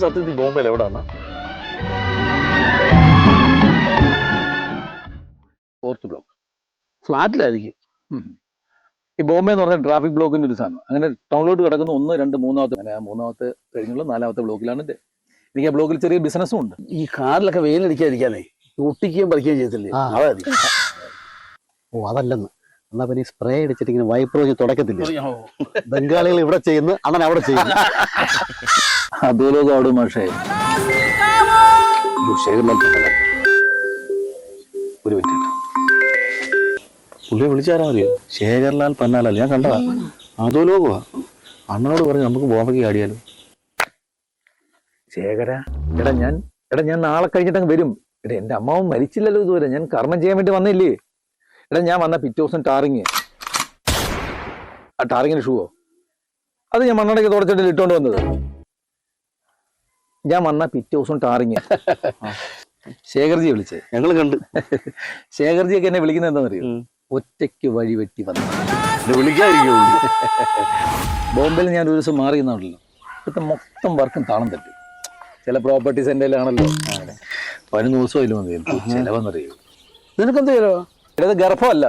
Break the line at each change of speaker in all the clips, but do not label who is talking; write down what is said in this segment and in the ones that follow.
സത്യത്തിൽ ബോംബെയിൽ എവിടാണ്
ഫോർത്ത് ബ്ലോക്ക് ഫ്ലാറ്റിലായിരിക്കും ഈ ബോംബെ എന്ന് പറഞ്ഞാൽ ട്രാഫിക് ബ്ലോക്കിന്റെ ഒരു സാധനം. അങ്ങനെ ടൗണിലോട്ട് കിടക്കുന്ന ഒന്ന് രണ്ട് മൂന്നാമത്തെ അങ്ങനെ ആ മൂന്നാമത്തെ കഴിഞ്ഞുള്ള നാലാമത്തെ ബ്ലോക്കിലാണ് ഇത്. എനിക്ക് ആ ബ്ലോക്കിൽ ചെറിയ ബിസിനസ്സും ഉണ്ട്.
ഈ കാറിലൊക്കെ വെയിലടിക്കാതിരിക്കാനേ ഒട്ടിക്കുകയും പറിക്കുകയും ചെയ്യത്തില്ലേ. അതായത്
ഓ അതല്ലെന്ന്. എന്നാ പിന്നെ സ്പ്രേ അടിച്ചിട്ട് ഇങ്ങനെ വൈപ്പ് വെച്ച് തുടക്കത്തില്ല? ബംഗാളികൾ ഇവിടെ ചെയ്യുന്നു അണ്ണൻ അവിടെ ചെയ്യുന്നു.
അതുപോലെ അവിടെ മാഷേ.
ഒരു മിനിറ്റ്
പുള്ളിയെ വിളിച്ചാരാ മതിയോ ശേഖർലാൽ പന്നാലാൽ ഞാൻ കണ്ടതാ. അതോ ലോകമാ അണ്ണനോട് പറഞ്ഞു നമുക്ക് ബോംബയ്ക്ക് ആടിയാലോ.
ശേഖര എടാ ഞാൻ എടാ ഞാൻ നാളെ കഴിഞ്ഞിട്ട് അങ്ങ് വരും. എടാ എന്റെ അമ്മാവും മരിച്ചില്ലല്ലോ ഇതുവരെ. ഞാൻ കർമ്മം ചെയ്യാൻ വേണ്ടി വന്നില്ലേ? എടാ ഞാൻ വന്ന പിറ്റേ ദിവസം ടാറിങ്. ആ ടാറിങ്ങിന് ഷൂവോ അത് ഞാൻ മണ്ണടയ്ക്ക് തുടച്ചിട്ട് ഇട്ടുകൊണ്ട് വന്നത്. ഞാൻ വന്ന പിറ്റേ ദിവസം ടാറിങ്. ശേഖർജി വിളിച്ചേ.
ഞങ്ങൾ കണ്ട്.
ശേഖർജിയൊക്കെ എന്നെ വിളിക്കുന്നത് എന്താണെന്നറിയോ. ഒറ്റയ്ക്ക് വഴി വെട്ടി വന്നു.
വിളിക്കാതിരിക്കുള്ളൂ
ബോംബെയിൽ ഞാൻ ഒരു ദിവസം മാറി എന്നാണല്ലോ ഇപ്പത്തെ മൊത്തം വർക്കും താളം തട്ടി ചില പ്രോപ്പർട്ടീസ് എന്റെ ആണല്ലോ പതിനൊന്ന് ദിവസം അതിൽ വന്നു. ചിലവെന്നറിയോ?
നിനക്കെന്ത് ചെയ്യലോ
ഇത് ഗർഭമല്ല.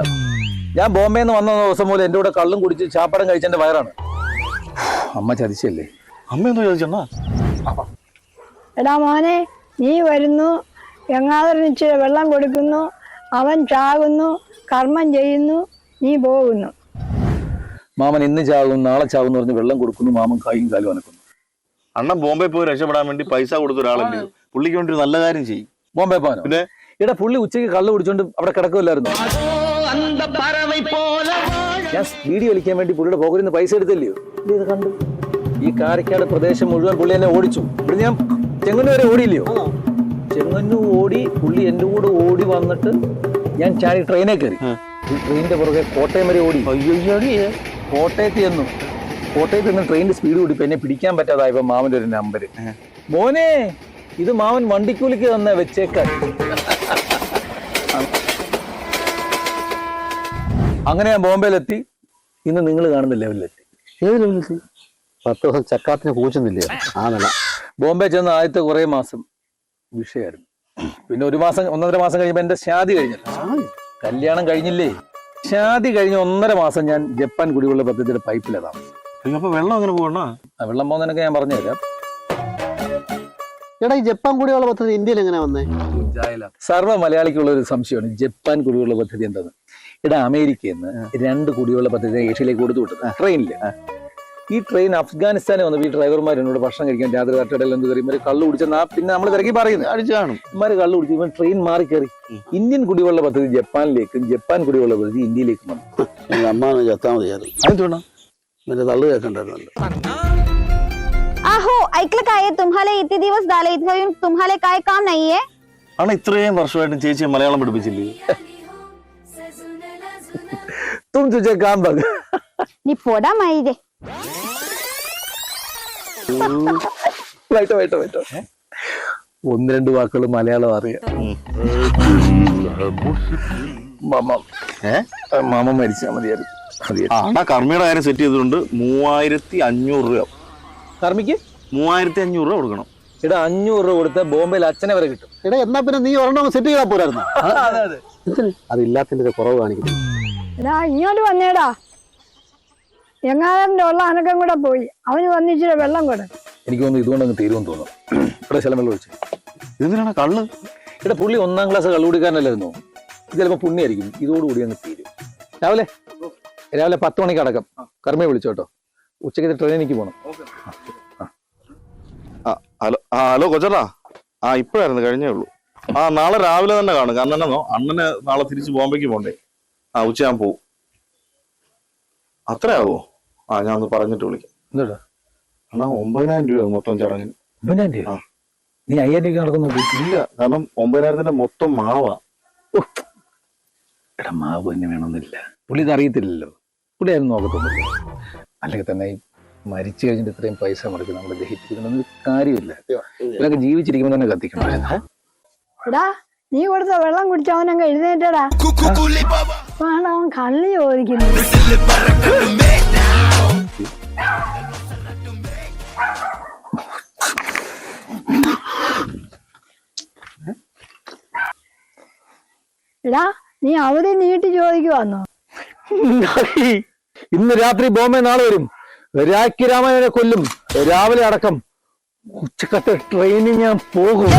ഞാൻ ബോംബെയിൽ നിന്ന് വന്ന ദിവസം മുതൽ എന്റെ കൂടെ കള്ളും കുടിച്ച് ചാപ്പടം കഴിച്ചെന്റെ വയറാണ്. അമ്മ ചതിച്ചല്ലേ?
അമ്മ എന്തോ ചതിച്ചെന്നാ
എടാ മോനെ നീ വരുന്നു ഗംഗാധരൻ ഇച്ചിരി വെള്ളം കൊടുക്കുന്നു അവൻ ചാകുന്നു കർമ്മം ചെയ്യുന്നു നീ പോകുന്നു.
മാമൻ ഇന്ന് ചാകും നാളെ ചാകും എന്ന് പറഞ്ഞ് വെള്ളം കൊടുക്കുന്നു മാമൻ കായും കാലും അനക്കുന്നു.
അണ്ണൻ ബോംബെ പോയി രക്ഷപ്പെടാൻ വേണ്ടി പൈസ കൊടുത്ത ഒരാളല്ലേ പുള്ളിക്ക് വേണ്ടി ഒരു നല്ല കാര്യം ചെയ്യും.
ബോംബെ പോകാനോ?
പിന്നെ?
ഇവിടെ പുള്ളി ഉച്ചയ്ക്ക് കള്ള് കുടിച്ചോണ്ട് അവിടെ കിടക്കുമല്ലായിരുന്നു ഞാൻ സ്പീഡ് വലിക്കാൻ വേണ്ടി പുള്ളിയുടെ പോക്കറ്റിൽ നിന്ന് പൈസ എടുത്തില്ലയോ? ഇത് കണ്ടു. ഈ കാരക്കാട് പ്രദേശം മുഴുവൻ പുള്ളി എന്നെ ഓടിച്ചു. ഇവിടെ ഞാൻ ചെങ്ങന്നൂർ വരെ ഓടിയില്ലയോ? ചെങ്ങന്നൂർ ഓടി പുള്ളി എന്റെ കൂടെ ഓടി വന്നിട്ട് ഞാൻ ചാടി ട്രെയിനെ കയറി. ഈ ട്രെയിനിന്റെ പുറകെ കോട്ടയം വരെ ഓടി. കോട്ടയത്ത് ചെന്നു. കോട്ടയത്ത് നിന്ന് ട്രെയിനിന്റെ സ്പീഡ് കൂടി ഇപ്പൊ എന്നെ പിടിക്കാൻ പറ്റാതായപ്പോ മാമന്റെ ഒരു നമ്പർ മോനെ ഇത് മാമൻ വണ്ടിക്കൂലിക്ക് തന്നെ വെച്ചേക്കാൻ അങ്ങനെ ഞാൻ ബോംബെയിലെത്തി. ഇന്ന് നിങ്ങൾ കാണുന്ന ലെവലിലെത്തി.
ഏത് ലെവലിലെത്തി? പത്ത് ദിവസം ചക്കാത്തിന് കൂച്ചുന്നില്ലേ ആ നില.
ബോംബെ ചെന്ന ആദ്യത്തെ കുറേ മാസം വിഷയമായിരുന്നു പിന്നെ ഒരു മാസം ഒന്നര മാസം കഴിയുമ്പോൾ എന്റെ ശാദി കഴിഞ്ഞു കല്യാണം കഴിഞ്ഞില്ലേ? ശാദി കഴിഞ്ഞ ഒന്നര മാസം ഞാൻ ജപ്പാൻ കുടിവെള്ള പദ്ധതിയുടെ പൈപ്പിലാണ്
വെള്ളം അങ്ങനെ പോകണോ
ആ വെള്ളം പോകുന്നതിനൊക്കെ ഞാൻ പറഞ്ഞുതരാം.
എടാ ഈ ജപ്പാൻ കുടിവെള്ള പദ്ധതി ഇന്ത്യയിൽ എങ്ങനെ വന്നേ?
സർവ മലയാളിക്കുള്ള ഒരു സംശയമാണ്. ജപ്പാൻ കുടിവെള്ള പദ്ധതി എന്താണ്? എടാ അമേരിക്കയിൽ നിന്ന് രണ്ട് കുടിവെള്ള പദ്ധതി ഏഷ്യയിലേക്ക് കൊടുത്തു വിട്ടത്. ട്രെയിനിൽ. ഈ ട്രെയിൻ അഫ്ഗാനിസ്ഥാനിൽ വന്നപ്പോൾ ഈ ഡ്രൈവർമാർ എന്നോട് ഭക്ഷണം കഴിക്കാൻ രാത്രി തട്ടടയിൽ എന്ത് കയറി? ഇവർ കള്ളു കുടിച്ച പിന്നെ നമ്മൾ തിരക്കി പറയുന്നത്.
അടിച്ചാണ് കാണും.
ഇമാര് കള്ളു കുടിച്ച് ഇവൻ ട്രെയിൻ മാറി കയറി. ഇന്ത്യൻ കുടിവെള്ള പദ്ധതി ജപ്പാനിലേക്കും ജപ്പാൻ കുടിവെള്ള പദ്ധതി ഇന്ത്യയിലേക്കും വന്നു.
എന്റെ അമ്മ ചത്താ മതിയായിരുന്നു.
അതെന്തുവേണം?
എന്റെ തള്ളു കേൾക്കണ്ടായിരുന്നല്ലോ
ऐकलं काय तुम्हाला इथे दिवस झाले इथे येऊन तुम्हाला काय काम नाहीये
അണ്ണ ഇത്രയും വർഷമായിട്ടും ചേച്ചിയെ മലയാളം പഠിപ്പിച്ചില്ലേ
തും തുജെ കാം ബഗ്
नी पोडा माहिती
വേട്ടോ വേട്ടോ വേട്ടോ ഒന്ന് രണ്ട് വാക്കുകൾ മലയാളം അറിയാം മാമ
ഏ
മാമ മരിച്ചാൽ മതിയായിരുന്നു മതിയായിരുന്നു
ആ അണ്ണാ കർമ്മയുടെ കാര്യം സെറ്റ് ചെയ്തിട്ടുണ്ട് മൂവായിരത്തി അഞ്ഞൂറ് രൂപ
കർമ്മിക്ക്
മൂവായിരത്തി അഞ്ഞൂറ് രൂപ കൊടുക്കണം.
എടാ അഞ്ഞൂറ് രൂപ കൊടുത്ത ബോംബെയിൽ അച്ഛനെ വരെ കിട്ടും.
എടാ എന്നാ പിന്നെ നീ ഒരെണ്ണം സെറ്റ് ചെയ്താൽ പോരായിരുന്നു? അതില്ലാത്തതിന്റെ കുറവ് കാണിക്കുന്നു.
എടാ ഇങ്ങോട്ട് വന്നേടാ. ഗംഗാധരന്റെ ഉള്ള അനക്കം കൂടെ പോയി. അവന് വന്നിച്ചിരി വെള്ളം കൂടെ.
എനിക്ക് തോന്നുന്നു ഇതുകൊണ്ട് അങ്ങ് തീരുമെന്ന് തോന്നുന്നു. ഇവിടെ ശലം വെള്ളം ഒഴിച്ചു.
ഇതിനാണ് കള്ള്?
ഇവിടെ പുള്ളി ഒന്നാം ക്ലാസ് കള്ളുകുടിക്കാരനല്ലായിരുന്നു ഇത് ചിലപ്പോൾ പുണ്യായിരിക്കും. ഇതോടുകൂടി അങ്ങ് തീരും. രാവിലെ? രാവിലെ പത്ത് മണിക്ക് അടക്കം. കർമ്മയെ വിളിച്ചോട്ടോ ഉച്ചയ്ക്ക് ട്രെയിനിലേക്ക് പോകണം
ആ ഹലോ ആ ഹലോ കൊച്ചറാ ആ ഇപ്പോഴായിരുന്നു കഴിഞ്ഞേ ഉള്ളൂ. ആ നാളെ രാവിലെ തന്നെ കാണും. കാരണം എന്നാന്നോ അണ്ണന് നാളെ തിരിച്ചു ബോംബെക്ക് പോണ്ടേ. ആ ഉച്ച ഞാൻ പോവും. അത്രയാവോ ആ ഞാൻ ഒന്ന് പറഞ്ഞിട്ട് വിളിക്കാം.
എന്താ
അണ്ണാ ഒമ്പതിനായിരം രൂപ മൊത്തം ചടങ്ങിന്.
ഒമ്പതിനായിരം രൂപ
ആ.
നീ അയ്യായിരം രൂപ നടക്കുന്നു
ഇല്ല കാരണം ഒമ്പതിനായിരത്തിന്റെ മൊത്തം മാവാ.
എടാ മാവ് തന്നെ വേണമെന്നില്ല. പുള്ളി ഇത് അറിയത്തില്ലല്ലോ. പുള്ളി ആരും നോക്കത്തൊന്നുമില്ല. അല്ലെങ്കിൽ തന്നെ ഈ മരിച്ചു കഴിഞ്ഞിട്ട് ഇത്രയും പൈസ മുടക്കി നമ്മൾ ദഹിപ്പിക്കണമെന്ന് കാര്യമില്ല. ഇവരൊക്കെ ജീവിച്ചിരിക്കുമ്പോൾ തന്നെ
കത്തിക്കണമായിരുന്നു. നീ കൊടുത്ത വെള്ളം കുടിച്ച അവനങ്ങ് എഴുന്നേറ്റടാ. അവൻ കള്ളി ചോദിക്കുന്നു. നീ അവധി നീട്ടി ചോദിക്കുവാന്നോ?
ഇന്ന് രാത്രി ബോംബെ നാളെ വരും. രാഖി രാമനെ കൊല്ലും. രാവിലെ അടക്കം. ഉച്ചക്കത്തെ ട്രെയിനിൽ ഞാൻ പോകും.